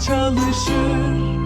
çalışır.